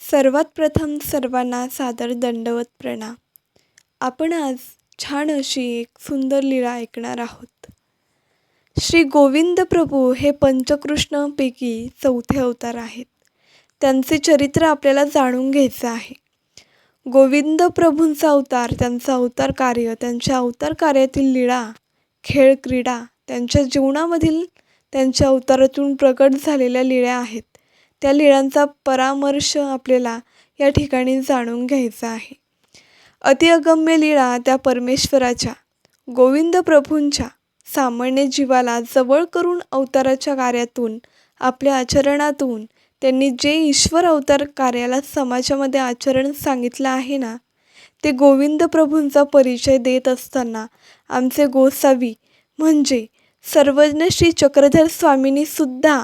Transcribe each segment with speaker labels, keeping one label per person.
Speaker 1: सर्वात प्रथम सर्वांना सादर दंडवत प्रणाम. आपण आज छान अशी एक सुंदर लीळा ऐकणार आहोत. श्री गोविंद प्रभू हे पंचकृष्णपैकी चौथे अवतार आहेत. त्यांचे चरित्र आपल्याला जाणून घ्यायचं आहे. गोविंद प्रभूंचा अवतार त्यांचा अवतार कार्य त्यांच्या अवतार कार्यातील लीळा खेळ क्रीडा त्यांच्या जीवनामधील त्यांच्या अवतारातून प्रकट झालेल्या लीळ्या आहेत. त्या लीळांचा परामर्श आपल्याला या ठिकाणी जाणून घ्यायचा आहे. अतिअगम्य लीळा त्या परमेश्वराच्या गोविंद प्रभूंच्या सामान्य जीवाला जवळ करून अवताराच्या कार्यातून आपल्या आचरणातून त्यांनी जे ईश्वर अवतार कार्याला समाजामध्ये आचरण सांगितलं आहे ना ते गोविंद प्रभूंचा परिचय देत असताना आमचे गोसावी म्हणजे सर्वज्ञ श्री चक्रधर स्वामींनी सुद्धा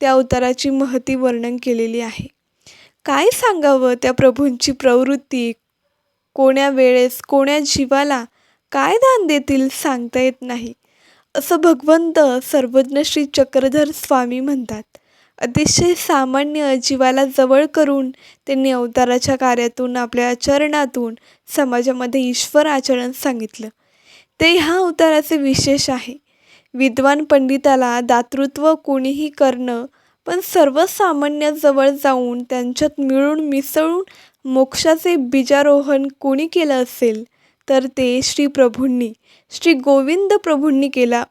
Speaker 1: त्या अवताराची महती वर्णन केलेली आहे. काय सांगावं त्या प्रभूंची प्रवृत्ती? कोण्या वेळेस कोण्या जीवाला काय दान देतील सांगता येत नाही. असं भगवंत सर्वज्ञ श्री चक्रधर स्वामी म्हणतात. अतिशय सामान्य जीवाला जवळ करून त्यांनी अवताराच्या कार्यातून आपल्या आचरणातून समाजामध्ये ईश्वर आचरण सांगितलं. ते ह्या अवताराचे विशेष आहे. विद्वान पंडिताला दातृत्व कोणीही करणं पण सर्वसामान्याजवळ जाऊन त्यांच्यात मिळून मिसळून मोक्षाचे बीजारोहण कोणी केलं असेल? तर ते श्री प्रभूंनी श्री गोविंद प्रभूंनी केला.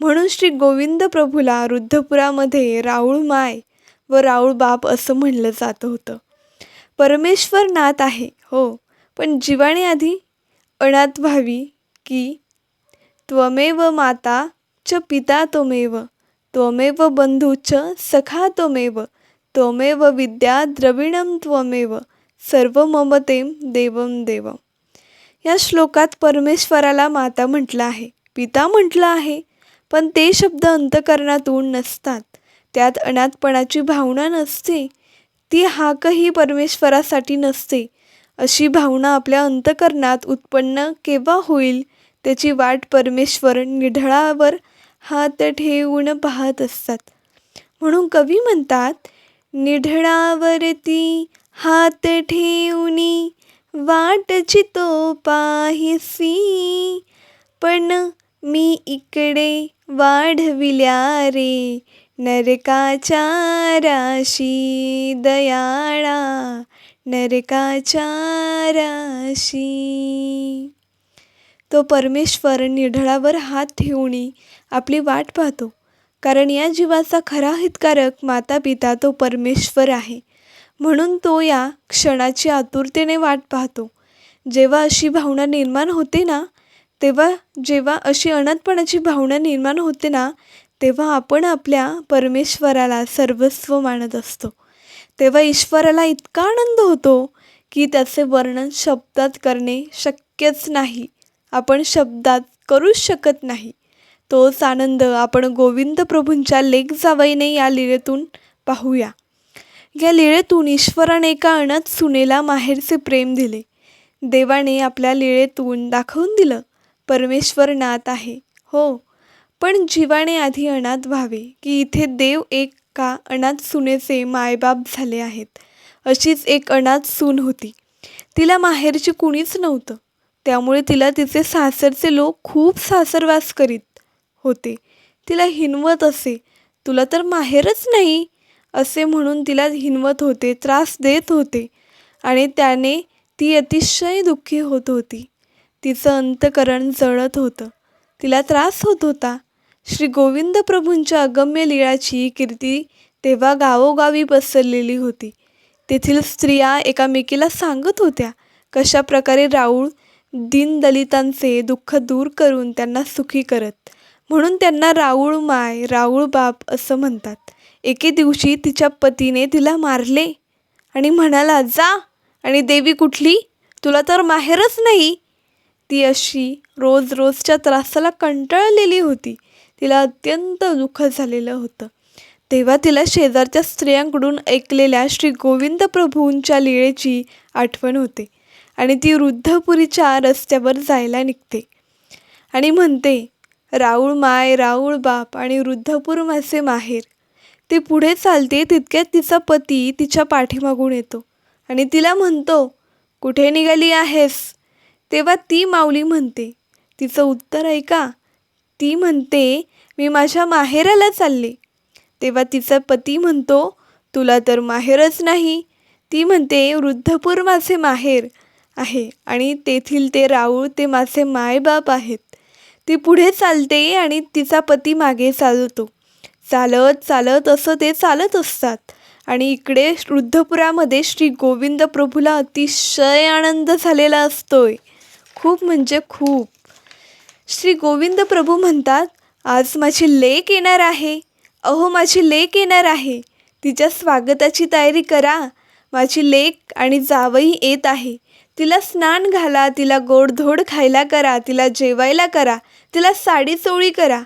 Speaker 1: म्हणून श्री गोविंद प्रभूला रुद्धपुरामध्ये राऊळ माय व राऊळ बाप असं म्हणलं जात होतं. परमेश्वर नाथ आहे हो पण जीवाने आधी अनाथ व्हावी की त्वमेव माता च पिता त्वमेव त्वमेव बंधू च सखा त्वमेव त्वमेव विद्या द्रविणं त्वमेव सर्व ममतेम देवम देवं. या श्लोकात परमेश्वराला माता म्हटलं आहे पिता म्हटलं आहे पण ते शब्द अंतकरणातून नसतात त्यात अनाथपणाची भावना नसते ती हाकही परमेश्वरासाठी नसते अशी भावना आपल्या अंतकरणात उत्पन्न केव्हा होईल? त्याची वाट परमेश्वर निढळावर हात ठेवून पाहत असतात म्हणून कवी म्हणतात निढळावरती हात ठेवणी वाटची तो पाहिसी पण मी इकडे वाढविल्या रे नरकाच्या राशी दयाळा नरकाच्या राशी. तो परमेश्वर निढळावर हात ठेवूनी आपली वाट पाहतो. कारण या जीवाचा खरा हितकारक माता पिता तो परमेश्वर आहे. म्हणून तो या क्षणाची आतुरतेने वाट पाहतो. जेव्हा अशी भावना निर्माण होते ना तेव्हा जेव्हा अशी अनाथपणाची भावना निर्माण होते ना तेव्हा आपण आपल्या परमेश्वराला सर्वस्व मानत असतो. तेव्हा ईश्वराला इतका आनंद होतो की त्याचे वर्णन शब्दात करणे शक्यच नाही. आपण शब्दात करूच शकत नाही. तोच आनंद आपण गोविंद प्रभूंच्या लेख जावईने या लीळेतून पाहूया. या लीळेतून ईश्वराने एका अनाथ सुनेला माहेरचे प्रेम दिले. देवाने आपल्या लीळेतून दाखवून दिलं परमेश्वर नाथ आहे. हो पण जीवाने आधी अनाथ व्हावे की इथे देव एक का अनाथ सुनेचे मायबाप झाले आहेत. अशीच एक अनाथ सून होती. तिला माहेरची कुणीच नव्हतं. त्यामुळे तिला तिचे सासरचे लोक खूप सासरवास करीत होते. तिला हिनवत असे तुला तर माहेरच नाही असे म्हणून तिला हिनवत होते त्रास देत होते आणि त्याने ती अतिशय दुःखी होत होती. तिचं अंतकरण जळत होतं. तिला त्रास होत होता. श्री गोविंद प्रभूंच्या अगम्य लीळाची कीर्ती तेव्हा गावोगावी पसरलेली होती. तेथील स्त्रिया एकामेकीला सांगत होत्या कशा प्रकारे राऊळ दीनदलितांचे दुःख दूर करून त्यांना सुखी करत. म्हणून त्यांना राऊळ माय राऊळ बाप असं म्हणतात. एके दिवशी तिच्या पतीने तिला मारले आणि म्हणाला जा आणि देवी कुठली? तुला तर माहेरच नाही. ती अशी रोज रोजच्या त्रासाला कंटाळलेली होती. तिला अत्यंत दुःख झालेलं होतं. तेव्हा तिला शेजारच्या स्त्रियांकडून ऐकलेल्या श्री गोविंद प्रभूंच्या लीळेची आठवण होते. आणि ती वृद्धपुरीच्या रस्त्यावर जायला निघते. आणि म्हणते राऊळ माय राऊळ बाप आणि वृद्धपूर माझे माहेर. ती पुढे चालते तितक्यात तिचा पती तिच्या पाठीमागून येतो. आणि तिला म्हणतो कुठे निघाली आहेस? तेव्हा ती माऊली म्हणते तिचं उत्तर ऐका. ती म्हणते मी माझ्या माहेराला चालले. तेव्हा तिचा पती म्हणतो तुला तर माहेरच नाही. ती म्हणते वृद्धपूर माझे माहेर. आहे. आणि तेथील ते राऊळ ते माझे मायबाप आहेत. ती पुढे चालते आणि तिचा पती मागे चालतो. चालत चालत असं ते चालत असतात. आणि इकडे वृद्धपुरामध्ये श्री गोविंद प्रभूला अतिशय आनंद झालेला असतोय. खूप म्हणजे खूप. श्री गोविंद प्रभू म्हणतात आज माझी लेक येणार आहे. अहो माझी लेक येणार आहे. तिच्या स्वागताची तयारी करा. माझी लेक आणि जावई येत आहे. तिला स्नान घाला तिला गोडधोड खायला करा तिला जेवायला करा तिला साडी चोळी करा.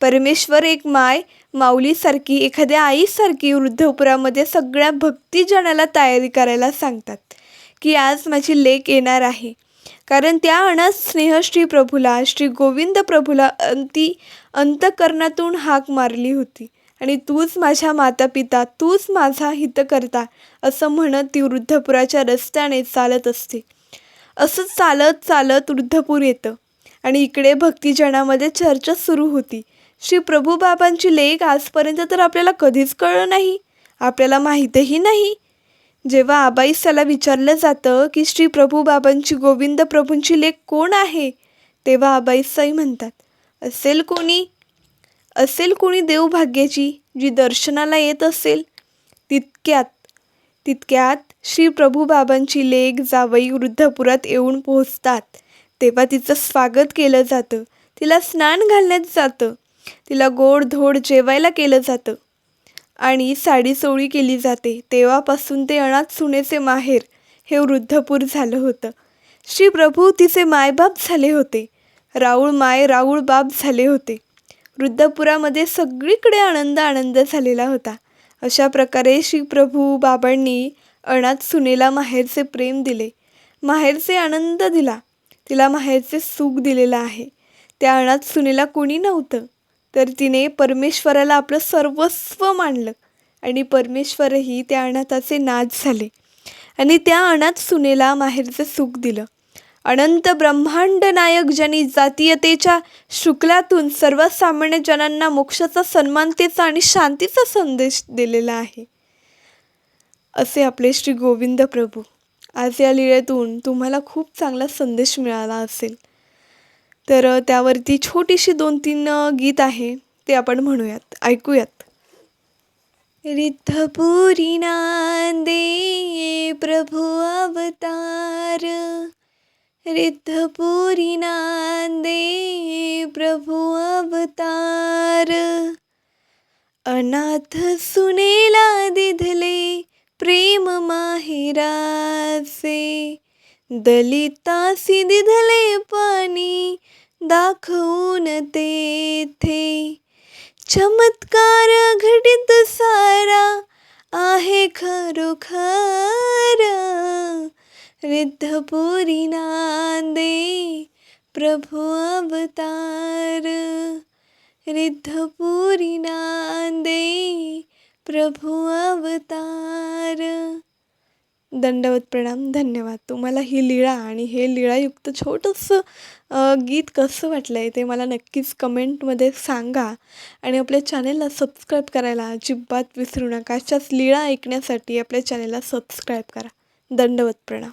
Speaker 1: परमेश्वर एक माय माऊलीसारखी एखाद्या आईसारखी वृद्धपुरामध्ये सगळ्या भक्तिजनाला तयारी करायला सांगतात की आज माझी लेक येणार आहे. कारण त्या अनाथ स्नेह श्री प्रभूला श्री गोविंद प्रभूला अंती अंतकरणातून हाक मारली होती. आणि तूच माझ्या माता पिता तूच माझा हित करता असं म्हणत ती वृद्धपुराच्या रस्त्याने चालत असते. असं चालत चालत वृद्धपूर येतं आणि इकडे भक्तिजनामध्ये चर्चा सुरू होती. श्री प्रभूबाबांची लेख आजपर्यंत तर आपल्याला कधीच कळलं नाही आपल्याला माहीतही नाही. जेव्हा आबाईसाला विचारलं जातं की श्री प्रभूबाबांची गोविंद प्रभूंची लेख कोण आहे? तेव्हा आबाईसाई म्हणतात असेल कोणी? असेल कोणी देवभाग्याची जी दर्शनाला येत असेल तितक्यात तितक्यात श्री प्रभूबाबांची लेक जावई वृद्धपुरात येऊन पोहोचतात. तेव्हा तिचं स्वागत केलं जातं. तिला स्नान घालण्यात जातं. तिला गोड धोड जेवायला केलं जातं. आणि साडी सोळी केली जाते. तेव्हापासून ते अनाथ सुनेचे माहेर हे वृद्धपूर झालं होतं. श्री प्रभू तिचे मायबाप झाले होते. राऊळ माय राऊळ बाप झाले होते. वृद्धपुरामध्ये सगळीकडे आनंद आनंद झालेला होता. अशा प्रकारे श्री प्रभू बाबांनी अनाथ सुनेला माहेरचे प्रेम दिले. माहेरचे आनंद दिला. तिला माहेरचे सुख दिलेलं आहे. त्या अनाथ सुनेला कोणी नव्हतं. तर तिने परमेश्वराला आपलं सर्वस्व मानलं आणि परमेश्वरही त्या अनाथाचे नाच झाले आणि त्या अनाथ सुनेला माहेरचं सुख दिलं. अनंत ब्रह्मांड नायक ज्यांनी जातीयतेच्या शुक्लातून सर्वसामान्य जनांना मोक्षाचा सन्मानतेचा आणि शांतीचा संदेश दिलेला आहे. असे आपले श्री गोविंद प्रभू आज या लीळेतून तुम्हाला खूप चांगला संदेश मिळाला असेल. तर त्यावरती छोटीशी दोन तीन गीत आहे ते आपण म्हणूयात ऐकूयात. रिद्धपुरी नांदे प्रभु अवतार. रिद्धपुरी नांदे प्रभु अवतार। अनाथ सुनेला दिधले प्रेम माहिराचे दलितासी दिधले पाणी दाखवून तेथे। चमत्कार घटित सारा आहे खरोखर। रिद्धपुरी नांदे प्रभु अवतार। रिद्धपुरी नांदे प्रभु अवतार। दंडवत प्रणाम धन्यवाद. तुम्हाला ही लीळा आणि हे लीळायुक्त छोटंसं गीत कसं वाटलं आहे ते मला नक्कीच कमेंटमध्ये सांगा. आणि आपल्या चॅनेलला सबस्क्राईब करायला अजिबात विसरू नका. अशाच लीळा ऐकण्यासाठी आपल्या चॅनेलला सबस्क्राईब करा. दंडवत प्रणाम.